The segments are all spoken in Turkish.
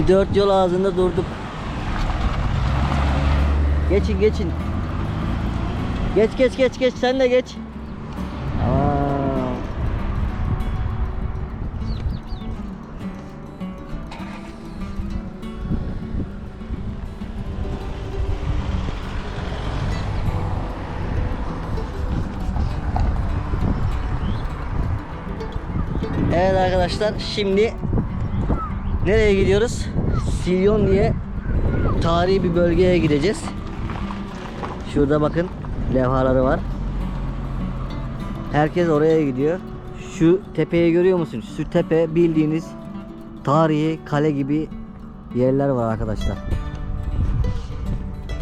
Bir dört yol ağzında durduk. Geçin geçin. Geç geç geç geç sen de geç. Evet arkadaşlar şimdi nereye gidiyoruz? Silyon diye tarihi bir bölgeye gideceğiz. Şurada bakın levhaları var. Herkes oraya gidiyor. Şu tepeyi görüyor musunuz? Şu tepe bildiğiniz tarihi kale gibi yerler var arkadaşlar.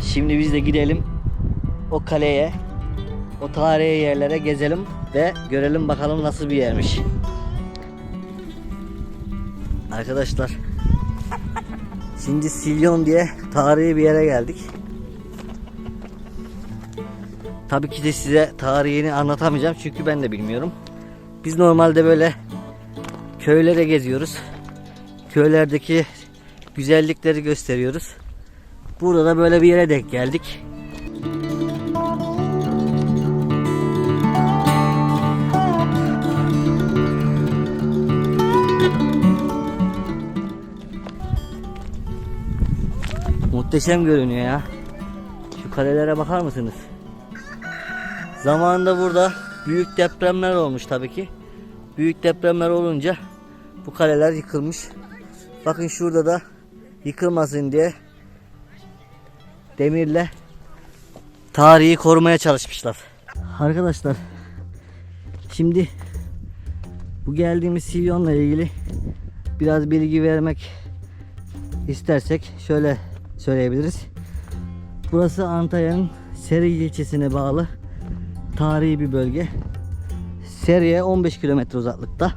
Şimdi biz de gidelim o kaleye, o tarihi yerlere gezelim ve görelim bakalım nasıl bir yermiş. Arkadaşlar Şimdi Silyon diye tarihi bir yere geldik. Tabii ki de size tarihini anlatamayacağım çünkü ben de bilmiyorum. Biz normalde böyle köylere geziyoruz. Köylerdeki güzellikleri gösteriyoruz. Burada da böyle bir yere denk geldik. Muhteşem görünüyor ya. Şu kalelere bakar mısınız? Zamanında burada büyük depremler olmuş tabii ki. Büyük depremler olunca bu kaleler yıkılmış. Bakın şurada da yıkılmasın diye demirle tarihi korumaya çalışmışlar. Arkadaşlar şimdi bu geldiğimiz Silyon'la ilgili biraz bilgi vermek istersek şöyle söyleyebiliriz. Burası Antalya'nın Serigi ilçesine bağlı tarihi bir bölge. Seriye 15 kilometre uzaklıkta.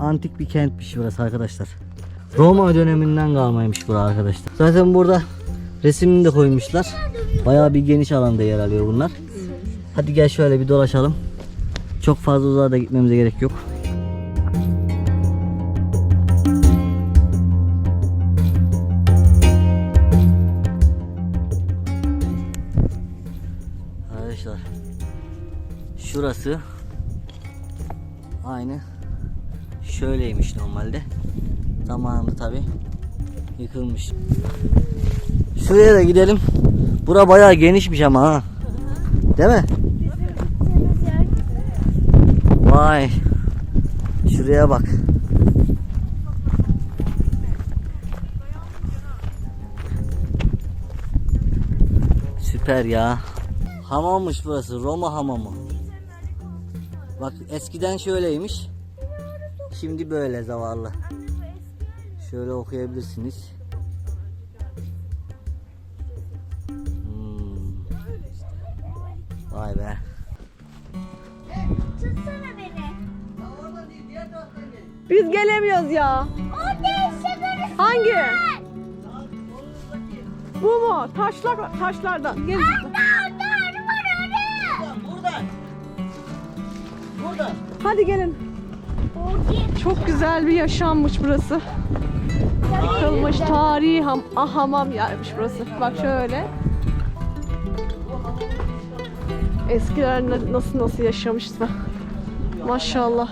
Antik bir kentmiş burası arkadaşlar. Roma döneminden kalmaymış burası arkadaşlar. Zaten burada resimini de koymuşlar. Bayağı bir geniş alanda yer alıyor bunlar. Hadi gel şöyle bir dolaşalım. Çok fazla uzağa da gitmemize gerek yok. Şurası aynı şöyleymiş normalde. Zamanında tabi yıkılmış. Şuraya da gidelim. Bura bayağı genişmiş ama ha. Değil mi? Vay. Şuraya bak. Süper ya. Hamammış burası. Roma hamamı. Bak eskiden şöyleymiş. Şimdi böyle zavallı. Şöyle okuyabilirsiniz. Hmm. Vay be. Biz gelemiyoruz ya. Hangi? Bu mu? Taşlar, taşlardan. Gel. Burada. Hadi gelin. Çok güzel bir yaşammış burası. Yıkılmış tarihi ham ah, hamam yermiş burası. Bak şöyle. Eskiler na- nasıl nasıl yaşamıştı. Maşallah.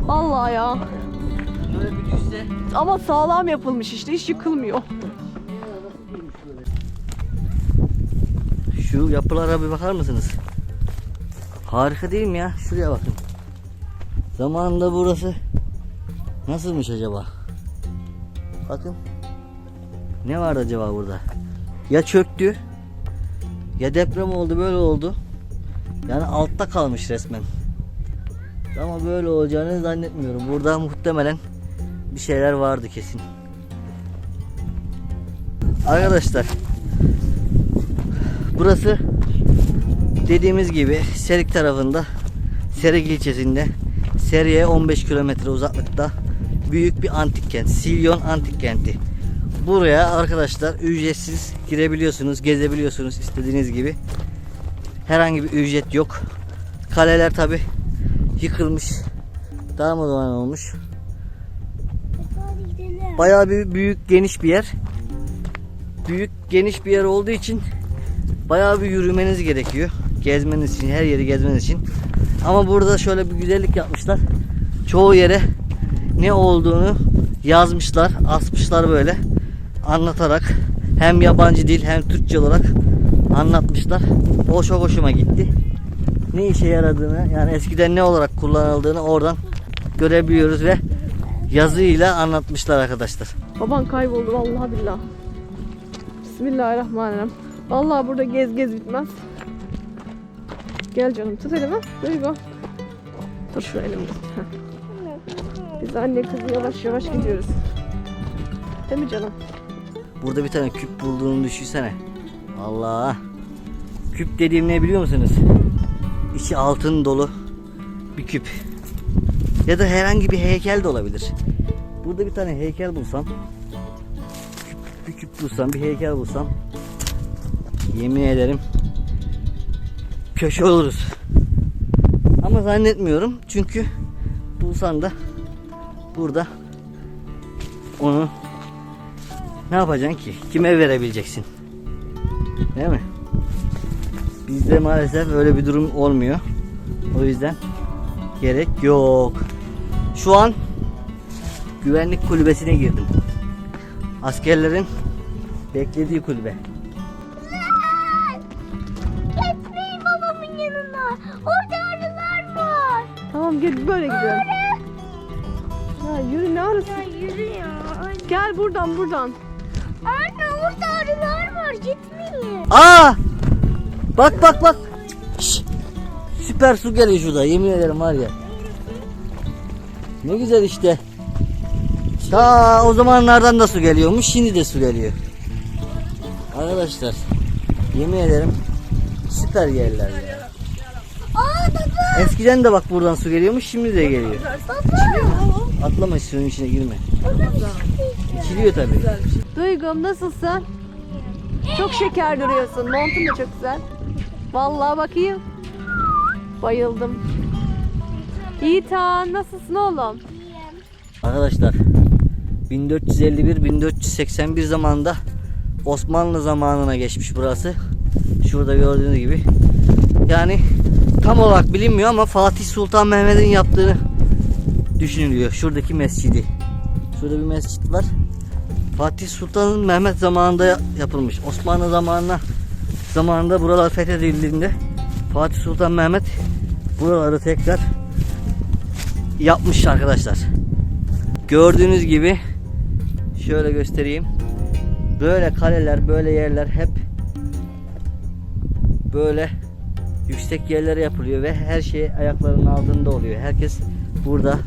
Vallahi ya. Ama sağlam yapılmış işte hiç yıkılmıyor. Şu yapılara bir bakar mısınız? Harika değil mi ya? Şuraya bakın. Zamanında burası nasılmış acaba? Bakın. Ne vardı acaba burada? Ya çöktü ya deprem oldu böyle oldu. Yani altta kalmış resmen. Ama böyle olacağını zannetmiyorum. Burada muhtemelen bir şeyler vardı kesin. Arkadaşlar Burası dediğimiz gibi Serik tarafında Serik ilçesinde Seriye 15 kilometre uzaklıkta büyük bir antik kent. Silyon antik kenti. Buraya arkadaşlar ücretsiz girebiliyorsunuz, gezebiliyorsunuz istediğiniz gibi. Herhangi bir ücret yok. Kaleler tabi yıkılmış. Darmadağın olmuş. Hadi gidelim. bayağı bir büyük geniş bir yer. Büyük geniş bir yer olduğu için bayağı bir yürümeniz gerekiyor. Gezmeniz için, her yeri gezmeniz için. Ama burada şöyle bir güzellik yapmışlar. Çoğu yere ne olduğunu yazmışlar, asmışlar böyle anlatarak hem yabancı dil hem Türkçe olarak anlatmışlar. O çok hoşuma gitti. Ne işe yaradığını yani eskiden ne olarak kullanıldığını oradan görebiliyoruz ve yazıyla anlatmışlar arkadaşlar. Baban kayboldu vallahi billah. Bismillahirrahmanirrahim. Vallahi burada gez gez bitmez. Gel canım tut elimi. Duygu. Dur şu elimi. Biz anne kızı yavaş yavaş gidiyoruz. Değil mi canım? Burada bir tane küp bulduğunu düşünsene. Allah. Küp dediğim ne biliyor musunuz? İçi altın dolu bir küp. Ya da herhangi bir heykel de olabilir. Burada bir tane heykel bulsam, küp, bir küp bulsam, bir heykel bulsam, yemin ederim köşe oluruz. Ama zannetmiyorum çünkü bulsan da burada onu ne yapacaksın ki? Kime verebileceksin? Değil mi? Bizde maalesef öyle bir durum olmuyor. O yüzden gerek yok. Şu an güvenlik kulübesine girdim. Askerlerin beklediği kulübe. Gel böyle gidelim. Ya yürü ne arası? Ya yürü ya. Gel buradan buradan. Anne orada arılar var. Gitmeyin. Aa! Bak bak bak. Şş! Süper su geliyor şurada. Yemin ederim var ya. Ne güzel işte. Ta o zamanlardan da su geliyormuş. Şimdi de su geliyor. Arkadaşlar yemin ederim süper yerler ya. Eskiden de bak buradan su geliyormuş. Şimdi de geliyor. Atlama suyun içine girme. İçiliyor tabii. Duygum nasılsın? Çok şeker duruyorsun. Montun da çok güzel. Vallahi bakayım. Bayıldım. İtan nasılsın oğlum? Arkadaşlar 1451-1481 zamanında Osmanlı zamanına geçmiş burası. Şurada gördüğünüz gibi. Yani tam olarak bilinmiyor ama Fatih Sultan Mehmet'in yaptığını düşünülüyor. Şuradaki mescidi. Şurada bir mescit var. Fatih Sultan Mehmet zamanında yapılmış. Osmanlı zamanına zamanında buralar fethedildiğinde Fatih Sultan Mehmet buraları tekrar yapmış arkadaşlar. Gördüğünüz gibi şöyle göstereyim. Böyle kaleler, böyle yerler hep böyle yüksek yerlere yapılıyor ve her şey ayaklarının altında oluyor. Herkes burada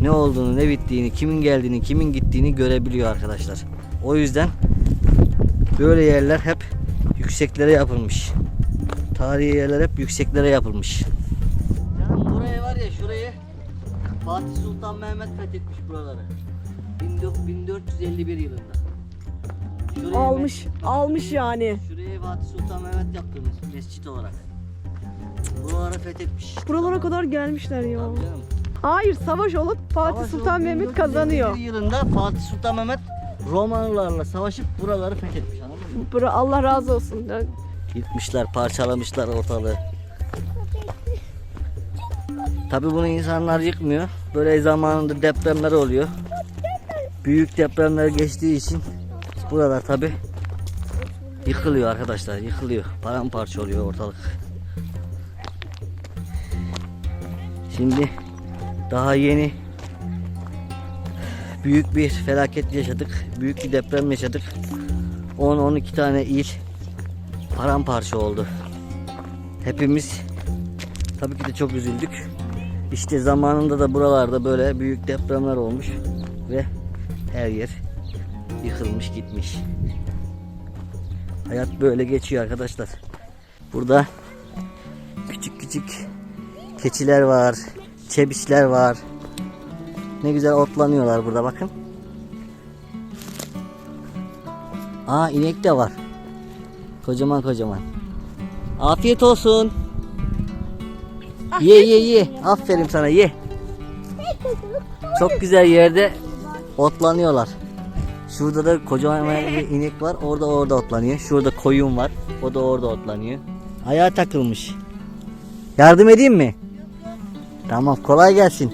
ne olduğunu, ne bittiğini, kimin geldiğini, kimin gittiğini görebiliyor arkadaşlar. O yüzden böyle yerler hep yükseklere yapılmış. Tarihi yerler hep yükseklere yapılmış. Canım buraya var ya şurayı Fatih Sultan Mehmet fethetmiş buraları. 1451 yılında. Şurayı Almış, almış yani. Şurayı Fatih Sultan Mehmet yaptırmış mescit olarak. Buraları fethetmiş. Buralara kadar gelmişler ya. Tabii canım. Hayır savaş olup Fatih Savaş Sultan olup Mehmet 1451 kazanıyor. yılında Fatih Sultan Mehmet Romalılarla savaşıp buraları fethetmiş anladın mı? Bura Allah razı olsun. Ya, Yıkmışlar, parçalamışlar ortalığı. Tabi bunu insanlar yıkmıyor. Böyle zamanında depremler oluyor. Büyük depremler geçtiği için buralar tabi yıkılıyor arkadaşlar. Yıkılıyor. Paramparça oluyor ortalık. Şimdi daha yeni büyük bir felaket yaşadık. Büyük bir deprem yaşadık. 10-12 tane il paramparça oldu. Hepimiz tabii ki de çok üzüldük. İşte zamanında da buralarda böyle büyük depremler olmuş ve her yer yıkılmış gitmiş. Hayat böyle geçiyor arkadaşlar. Burada küçük küçük keçiler var, çebişler var. Ne güzel otlanıyorlar burada bakın. Aa inek de var. Kocaman kocaman. Afiyet olsun. Ye ye ye. Aferin sana ye. Çok güzel yerde otlanıyorlar. Şurada da kocaman bir inek var. Orada orada otlanıyor. Şurada koyun var. O da orada otlanıyor. Ayağa takılmış. Yardım edeyim mi? Tamam kolay gelsin.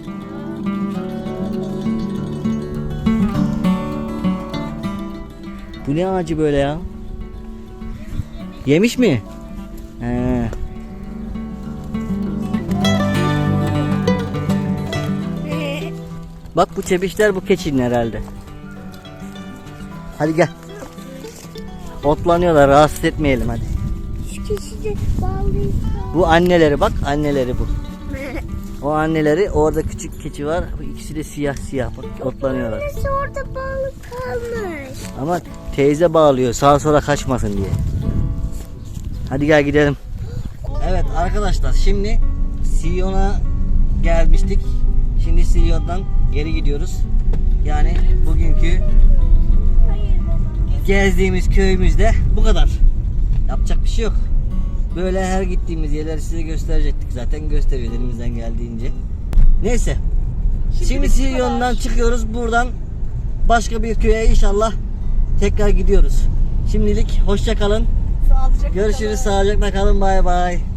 Bu ne ağacı böyle ya? Yemiş mi? He. Bak bu çebişler bu keçinin herhalde. Hadi gel. Otlanıyorlar rahatsız etmeyelim hadi. Bu anneleri bak anneleri bu. O anneleri orada küçük keçi var. İkisi de siyah siyah bak otlanıyorlar. Nasıl orada bağlı kalmış? Ama teyze bağlıyor sağa sola kaçmasın diye. Hadi gel gidelim. Evet arkadaşlar şimdi Siyon'a gelmiştik. Şimdi Siyon'dan geri gidiyoruz. Yani bugünkü gezdiğimiz köyümüzde bu kadar. Yapacak bir şey yok. Böyle her gittiğimiz yerleri size gösterecektik. Zaten gösteriyoruz elimizden geldiğince. Neyse. Şimdi Siyon'dan çıkıyoruz. Buradan başka bir köye inşallah tekrar gidiyoruz. Şimdilik hoşça kalın. Sağlıcakla Görüşürüz. Sağlıcakla kalın. Bay bay.